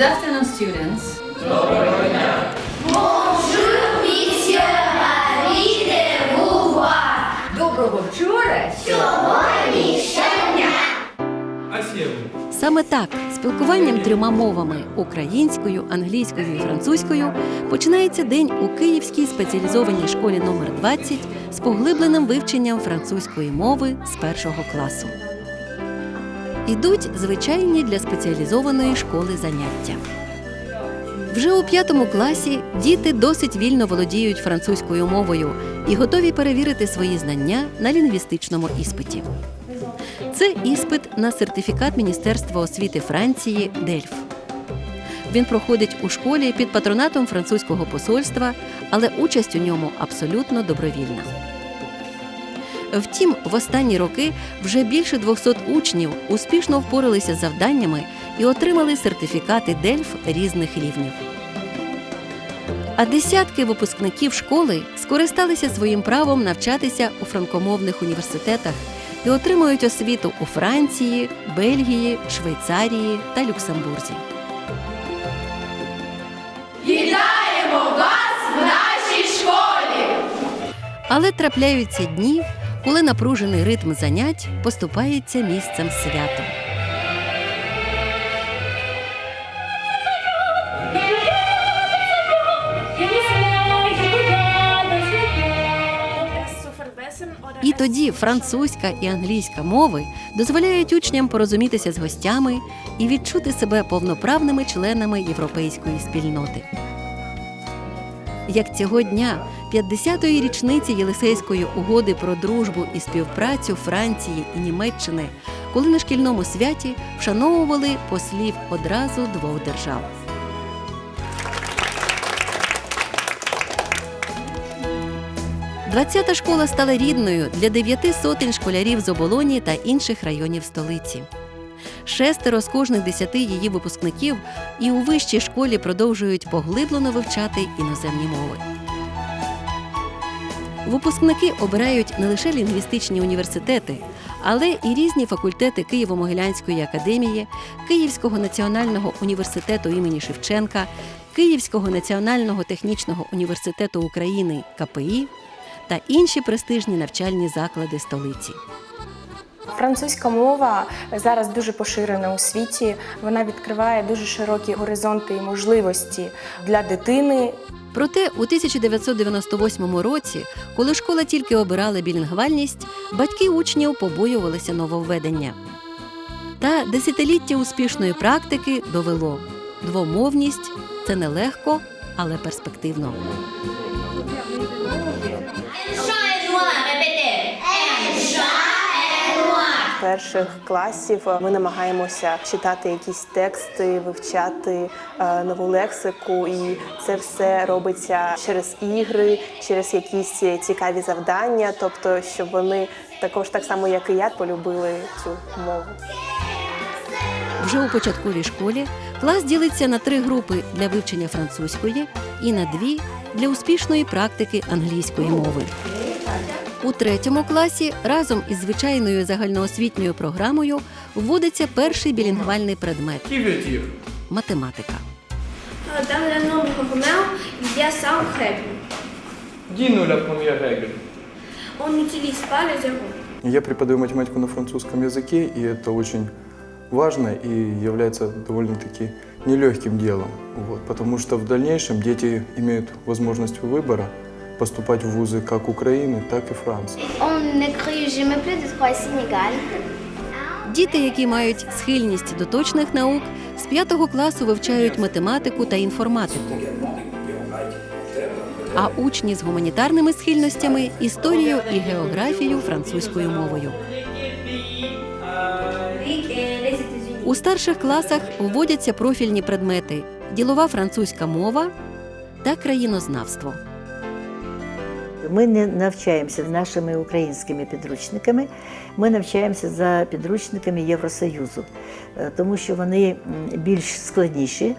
Good afternoon, students. Доброго вчора. Саме так спілкуванням трьома мовами українською, англійською і французькою починається день у Київській спеціалізованій школі номер 20 з поглибленим вивченням французької мови з першого класу. Ідуть звичайні для спеціалізованої школи заняття. Вже у п'ятому класі діти досить вільно володіють французькою мовою і готові перевірити свої знання на лінгвістичному іспиті. Це іспит на сертифікат Міністерства освіти Франції Дельф. Він проходить у школі під патронатом французького посольства, але участь у ньому абсолютно добровільна. Втім, в останні роки вже більше 200 учнів успішно впоралися з завданнями і отримали сертифікати Дельф різних рівнів. А десятки випускників школи скористалися своїм правом навчатися у франкомовних університетах і отримують освіту у Франції, Бельгії, Швейцарії та Люксембурзі. Вітаємо вас в нашій школі! Але трапляються дні, коли напружений ритм занять поступається місцем святу. І тоді французька і англійська мови дозволяють учням порозумітися з гостями і відчути себе повноправними членами європейської спільноти. Як цього дня, 50-ї річниці Єлисейської угоди про дружбу і співпрацю Франції і Німеччини, коли на шкільному святі вшановували послів одразу двох держав. Двадцята школа стала рідною для дев'яти сотень школярів з оболоні та інших районів столиці. Шестеро з кожних десяти її випускників і у вищій школі продовжують поглиблено вивчати іноземні мови. Випускники обирають не лише лінгвістичні університети, але і різні факультети Києво-Могилянської академії, Київського національного університету імені Шевченка, Київського національного технічного університету України КПІ та інші престижні навчальні заклади столиці. Французька мова зараз дуже поширена у світі. Вона відкриває дуже широкі горизонти і можливості для дитини. Проте у 1998 році, коли школа тільки обирала білінгвальність, батьки учнів побоювалися нововведення. Та десятиліття успішної практики довело двомовність це нелегко, але перспективно. З перших класів ми намагаємося читати якісь тексти, вивчати е, нову лексику, і це все робиться через ігри, через якісь цікаві завдання, тобто, щоб вони також так само, як і я, полюбили цю мову. Вже у початковій школі клас ділиться на три групи для вивчення французької і на дві для успішної практики англійської мови. У третьому класі разом із звичайною загальноосвітньою програмою вводиться перший білінгвальний предмет Qui veut dire математика. Dans le nombre romain, il y a cinq règles. Dis-nous la première règle. On n'utilise pas les zéros. Я преподаю математику на французском языке, и это очень важно и является довольно-таки нелегким делом. Вот, потому что в дальнейшем дети имеют возможность выбора поступать в вузы как Украины, так и Франции. Діти, які мають схильність до точних наук, з п'ятого класу вивчають математику та інформатику. А учні з гуманітарними схильностями історію і географію французькою мовою. У старших класах вводяться профільні предмети: ділова французька мова та країнознавство. Ми не навчаємося нашими українськими підручниками, ми навчаємося за підручниками Євросоюзу, е, тому що вони більш складніші,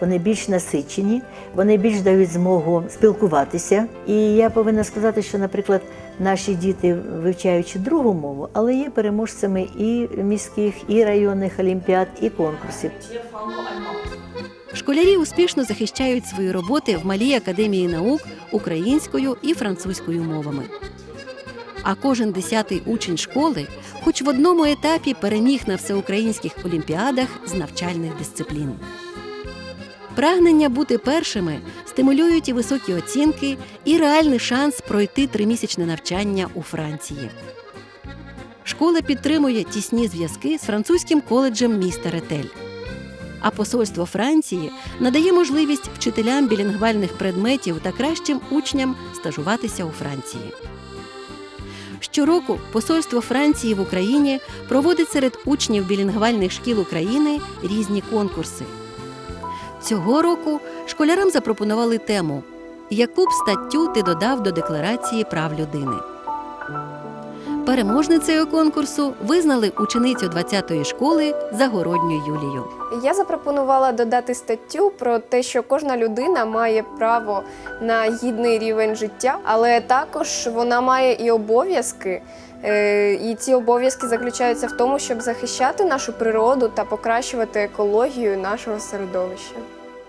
вони більш насичені, вони більш дають змогу спілкуватися. І я повинна сказати, що, наприклад, наші діти, вивчаючи другу мову, але є переможцями і міських, і районних олімпіад, і конкурсів. Школярі успішно захищають свої роботи в малій академії наук українською і французькою мовами. А кожен десятий учень школи, хоч в одному етапі переміг на всеукраїнських олімпіадах з навчальних дисциплін. Прагнення бути першими стимулюють і високі оцінки, і реальний шанс пройти тримісячне навчання у Франції. Школа підтримує тісні зв'язки з французьким коледжем міста Ретель. А посольство Франції надає можливість вчителям білінгвальних предметів та кращим учням стажуватися у Франції. Щороку посольство Франції в Україні проводить серед учнів білінгвальних шкіл України різні конкурси. Цього року школярам запропонували тему Яку б статтю ти додав до Декларації прав людини. Переможницею конкурсу визнали ученицю 20-ї школи Загородню Юлію. Я запропонувала додати статтю про те, що кожна людина має право на гідний рівень життя, але також вона має і обов'язки. Е, І ці обов'язки заключаються в тому, щоб захищати нашу природу та покращувати екологію нашого середовища.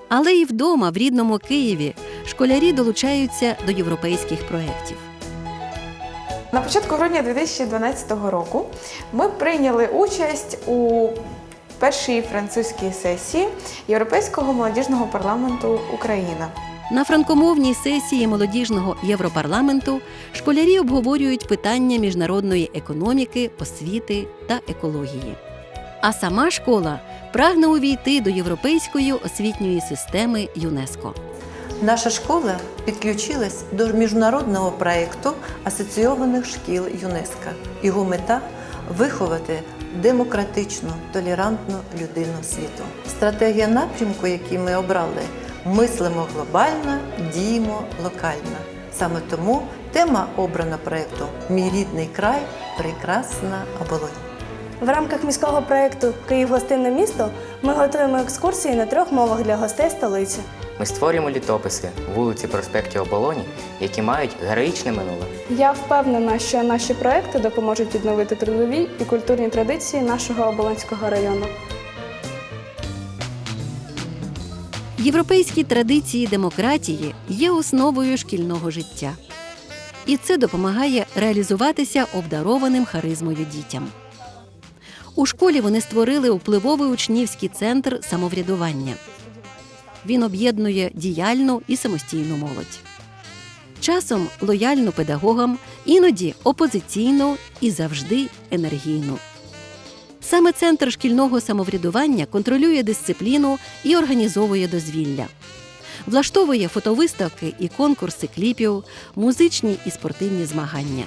Але і вдома, в рідному Києві, школярі долучаються до європейських проєктів. На початку грудня 2012 року ми прийняли участь у першій французькій сесії Європейського молодіжного парламенту Україна. На франкомовній сесії молодіжного Європарламенту школярі обговорюють питання міжнародної економіки, освіти та екології. А сама школа прагне увійти до європейської освітньої системи ЮНЕСКО. Наша школа підключилась до міжнародного проєкту асоційованих шкіл ЮНЕСКО. Його мета виховати демократичну, толерантну людину світу. Стратегія напрямку, який ми обрали, мислимо глобально, діємо локально. Саме тому тема обрана проєкту Мій рідний край прекрасна оболонь. В рамках міського проєкту Київ гостинне місто ми готуємо екскурсії на трьох мовах для гостей столиці. Ми створюємо літописи вулиці проспектів Оболоні, які мають героїчне минуле. Я впевнена, що наші проекти допоможуть відновити трудові і культурні традиції нашого оболонського району. Європейські традиції демократії є основою шкільного життя. І це допомагає реалізуватися обдарованим харизмою дітям. У школі вони створили впливовий учнівський центр самоврядування. Він об'єднує діяльну і самостійну молодь. Часом лояльну педагогам, іноді опозиційну і завжди енергійну. Саме центр шкільного самоврядування контролює дисципліну і організовує дозвілля. Влаштовує фотовиставки і конкурси кліпів, музичні і спортивні змагання.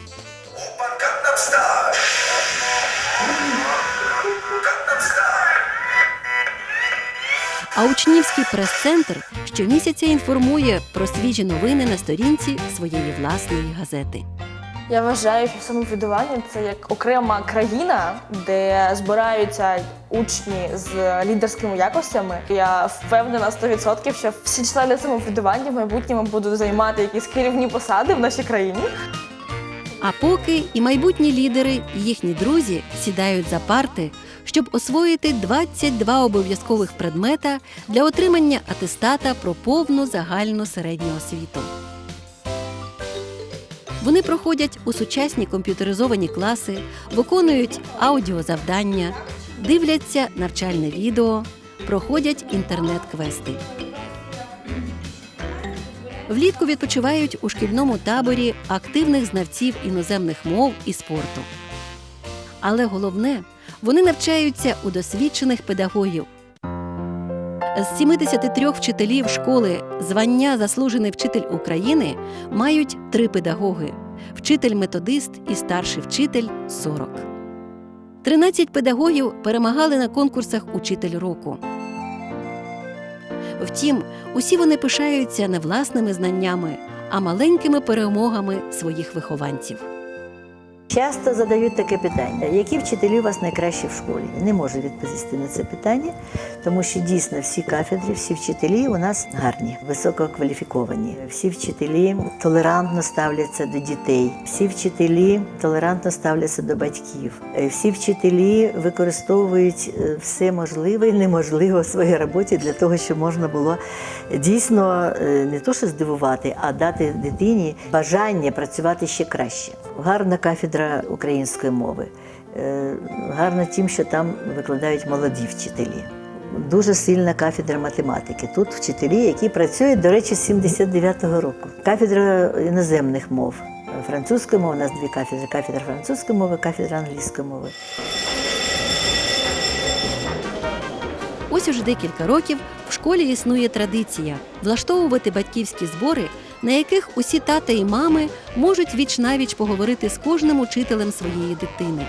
А учнівський прес-центр щомісяця інформує про свіжі новини на сторінці своєї власної газети. Я вважаю, що самоврядування це як окрема країна, де збираються учні з лідерськими якостями. Я впевнена 100%, що всі члени самоврядування в майбутньому будуть займати якісь керівні посади в нашій країні. А поки і майбутні лідери, і їхні друзі сідають за парти, щоб освоїти 22 обов'язкових предмета для отримання атестата про повну загальну середню освіту. Вони проходять у сучасні комп'ютеризовані класи, виконують аудіозавдання, дивляться навчальне відео, проходять інтернет-квести. Влітку відпочивають у шкільному таборі активних знавців іноземних мов і спорту. Але головне, вони навчаються у досвідчених педагогів. З 73 вчителів школи звання Заслужений вчитель України мають три педагоги: вчитель-методист і старший вчитель 40. 13 педагогів перемагали на конкурсах Учитель року. Втім, усі вони пишаються не власними знаннями, а маленькими перемогами своїх вихованців. Часто задають таке питання: які вчителі у вас найкращі в школі? Не можу відповісти на це питання, тому що дійсно всі кафедри, всі вчителі у нас гарні, висококваліфіковані. Всі вчителі толерантно ставляться до дітей, всі вчителі толерантно ставляться до батьків. Е, Всі вчителі використовують е, все можливе і неможливе в своїй роботі для того, щоб можна було дійсно е, не то, що здивувати, а дати дитині бажання працювати ще краще. Гарна кафедра української мови. Е, Гарна тим, що там викладають молоді вчителі. Дуже сильна кафедра математики. Тут вчителі, які працюють, до речі, з 79-го року. Кафедра іноземних мов. Французької мови у нас дві кафедри: кафедра французької мови, кафедра англійської мови. Ось уже декілька років в школі існує традиція влаштовувати батьківські збори, на яких усі тата і мами можуть віч навіч поговорити з кожним учителем своєї дитини.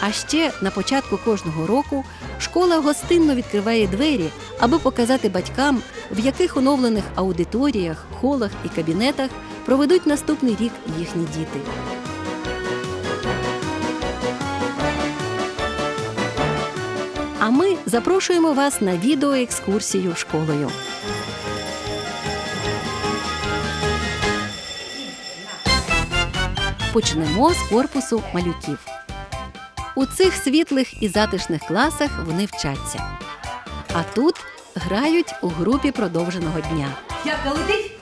А ще на початку кожного року школа гостинно відкриває двері, аби показати батькам, в яких оновлених аудиторіях, холах і кабінетах проведуть наступний рік їхні діти. А ми запрошуємо вас на відеоекскурсію школою. Почнемо з корпусу малюків. У цих світлих і затишних класах вони вчаться. А тут грають у групі продовженого дня. Летить? Летить!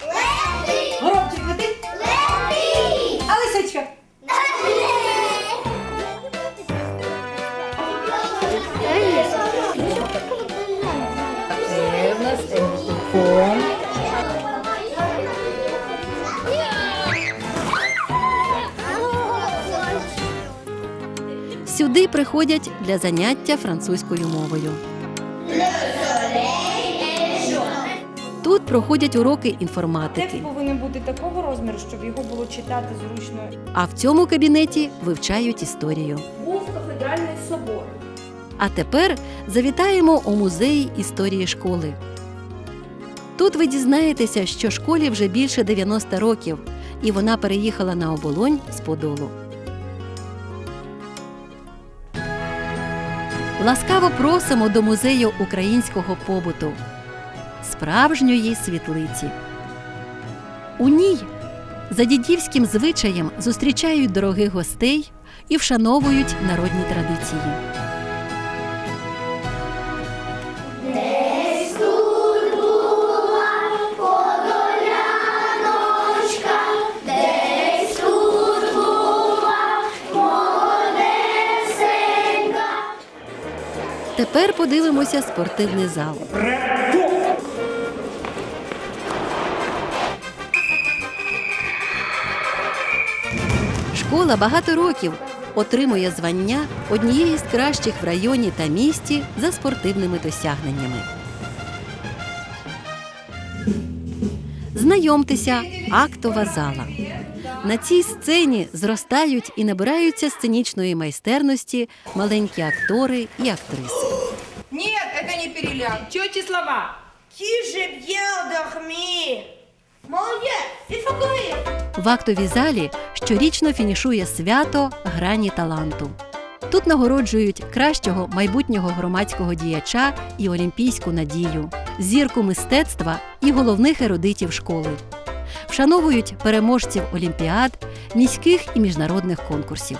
Сюди приходять для заняття французькою мовою. Тут проходять уроки інформатики. Текст повинен бути такого розміру, щоб його було читати зручно. А в цьому кабінеті вивчають історію. Був кафедральний собор. А тепер завітаємо у музей історії школи. Тут ви дізнаєтеся, що школі вже більше 90 років, і вона переїхала на оболонь з Подолу. Ласкаво просимо до музею українського побуту, справжньої світлиці. У ній за дідівським звичаєм зустрічають дорогих гостей і вшановують народні традиції. Тепер подивимося спортивний зал. Школа багато років отримує звання однієї з кращих в районі та місті за спортивними досягненнями. Знайомтеся, актова зала. На цій сцені зростають і набираються сценічної майстерності маленькі актори і актриси. Нет, это не переляк. Чё слова? J'ai bien. Молодець. В актовій залі щорічно фінішує свято грані таланту. Тут нагороджують кращого майбутнього громадського діяча і олімпійську надію, зірку мистецтва і головних ерудитів школи Вшановують переможців олімпіад, міських і міжнародних конкурсів.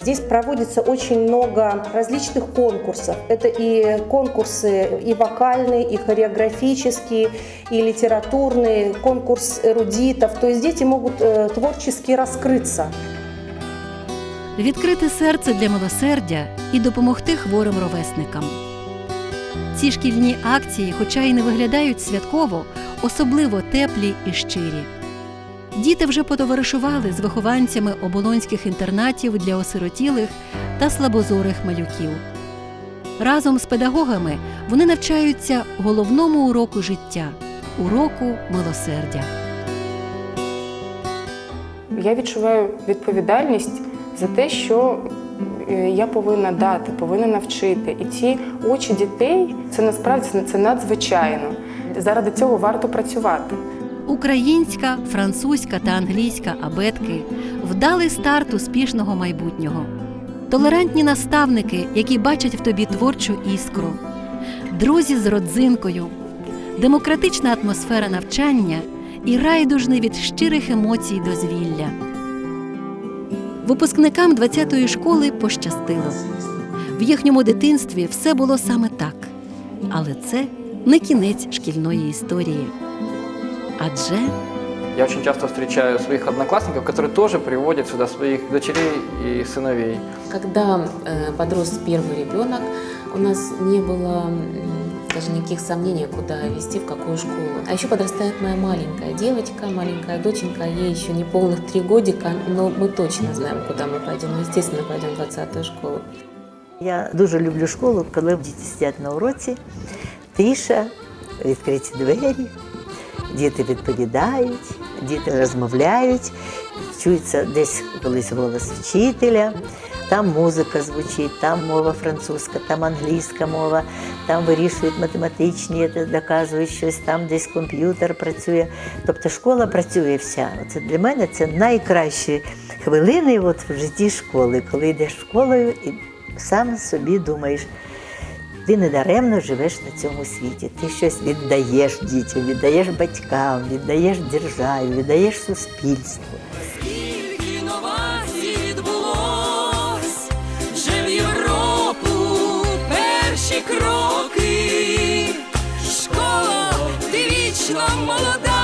Здесь проводится очень много различных конкурсов. Это и конкурсы и вокальные, и хореографические, и литературные, конкурс эрудитов. То есть дети могут э, творчески раскрыться. відкрити серце для милосердя і допомогти хворим ровесникам. Ці шкільні акції, хоча й не виглядають святково, особливо теплі і щирі. Діти вже потоваришували з вихованцями оболонських інтернатів для осиротілих та слабозорих малюків. Разом з педагогами вони навчаються головному уроку життя уроку милосердя. Я відчуваю відповідальність за те, що е, я повинна дати, повинна навчити. І ці очі дітей це насправді це надзвичайно. Заради цього варто працювати. Українська, французька та англійська абетки вдали старт успішного майбутнього. Толерантні наставники, які бачать в тобі творчу іскру, друзі з родзинкою, демократична атмосфера навчання і райдужний від щирих емоцій дозвілля. Випускникам 20-ї школи пощастило. В їхньому дитинстві все було саме так. Але це не кінець шкільної історії. Адже Я очень часто встречаю своих одноклассников, которые тоже приводят сюда своих дочерей и сыновей. Когда э, подрос первый ребенок, у нас не было м, даже никаких сомнений, куда вести, в какую школу. А еще подрастает моя маленькая девочка, маленькая доченька, ей еще не полных три годика, но мы точно знаем, куда мы пойдем. Мы, естественно, пойдем в 20-ю школу. Я дуже люблю школу, коли діти сидять на уроці, тиша, відкриті двері, Діти відповідають, діти розмовляють, чується десь колись голос вчителя, там музика звучить, там мова французька, там англійська мова, там вирішують математичні, доказують щось, там десь комп'ютер працює. Тобто школа працює вся. Це для мене це найкращі хвилини от в житті школи, коли йдеш школою і сам собі думаєш, ти не даремно живеш на цьому світі. Ти щось віддаєш дітям, віддаєш батькам, віддаєш державі, віддаєш суспільству. Скільки новацій відбулось, вже Європу перші кроки. Школа ти вічна молода.